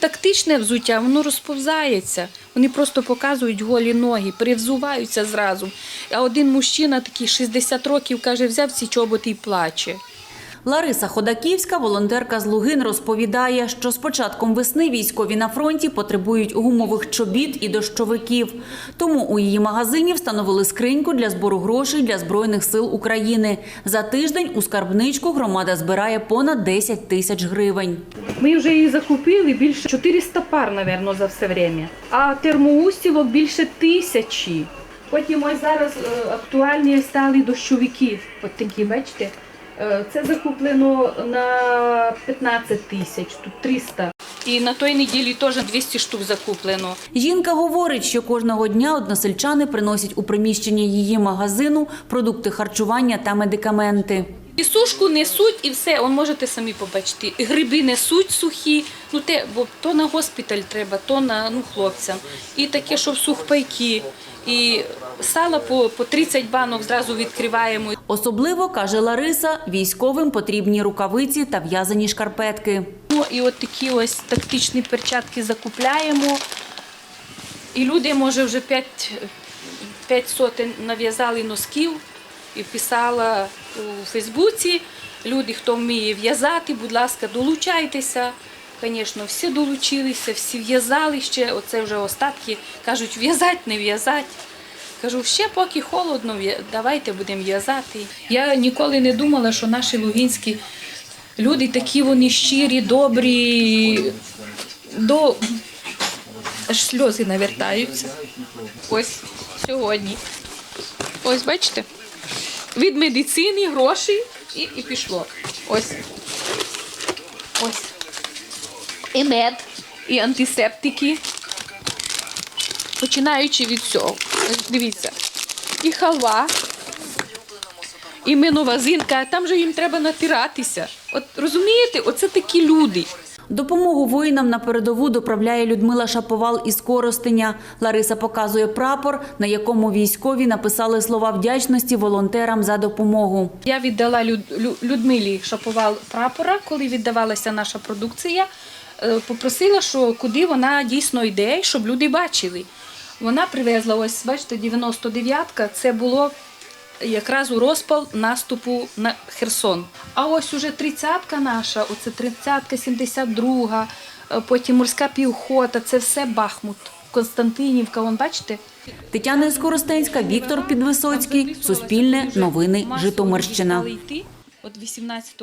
Тактичне взуття, воно розповзається. Вони просто показують голі ноги, перевзуваються зразу. А один мужчина, такий 60 років, каже, взяв ці чоботи і плаче. Лариса Ходаківська, волонтерка з Лугин, розповідає, що з початком весни військові на фронті потребують гумових чобіт і дощовиків. Тому у її магазині встановили скриньку для збору грошей для Збройних сил України. За тиждень у скарбничку громада збирає понад 10 тисяч гривень. Ми вже її закупили більше 400 пар, мабуть, за все время. А термоустілок більше тисячі. Потім ось зараз е, актуальні стали дощовики. От такі, бачите. Е, Це закуплено на 15 тисяч, тут 300. І на той неділі теж 200 штук закуплено. Жінка говорить, що кожного дня односельчани приносять у приміщення її магазину продукти харчування та медикаменти. І сушку несуть, і все, он можете самі побачити. І Гриби несуть сухі, ну те, бо то на госпіталь треба, то на ну, хлопцям. І таке, щоб сухпайки. І сало по, по 30 банок зразу відкриваємо. Особливо, каже Лариса, військовим потрібні рукавиці та в'язані шкарпетки. Ну, І от такі ось тактичні перчатки закупляємо. І люди, може, вже 5, 5 сотень нав'язали носків і писала у Фейсбуці. Люди, хто вміє в'язати, будь ласка, долучайтеся. Звісно, всі долучилися, всі в'язали ще. Оце вже остатки кажуть, в'язати, не в'язати. Кажу, ще поки холодно, давайте будемо в'язати. Я ніколи не думала, що наші лугінські люди такі вони щирі, добрі, до аж сльози навертаються. Ось сьогодні. Ось бачите, від медицини гроші і, і пішло. Ось. Ось. І мед, і антисептики. Починаючи від цього. Дивіться. І халва, і миновазинка, там же їм треба натиратися. От розумієте, оце такі люди. Допомогу воїнам на передову доправляє Людмила Шаповал із Коростеня. Лариса показує прапор, на якому військові написали слова вдячності волонтерам за допомогу. Я віддала Люд- Людмилі Шаповал прапора, коли віддавалася наша продукція. Е, Попросила, що куди вона дійсно йде, щоб люди бачили. Вона привезла, ось бачите, 99-ка, це було якраз у розпал наступу на Херсон. А ось уже 30-ка наша, оце 30-ка, 72-га, е, потім морська піхота, це все Бахмут. Константинівка, вон бачите? Тетяна Скоростенська, Віктор Підвисоцький, Суспільне, Новини, Житомирщина. От 18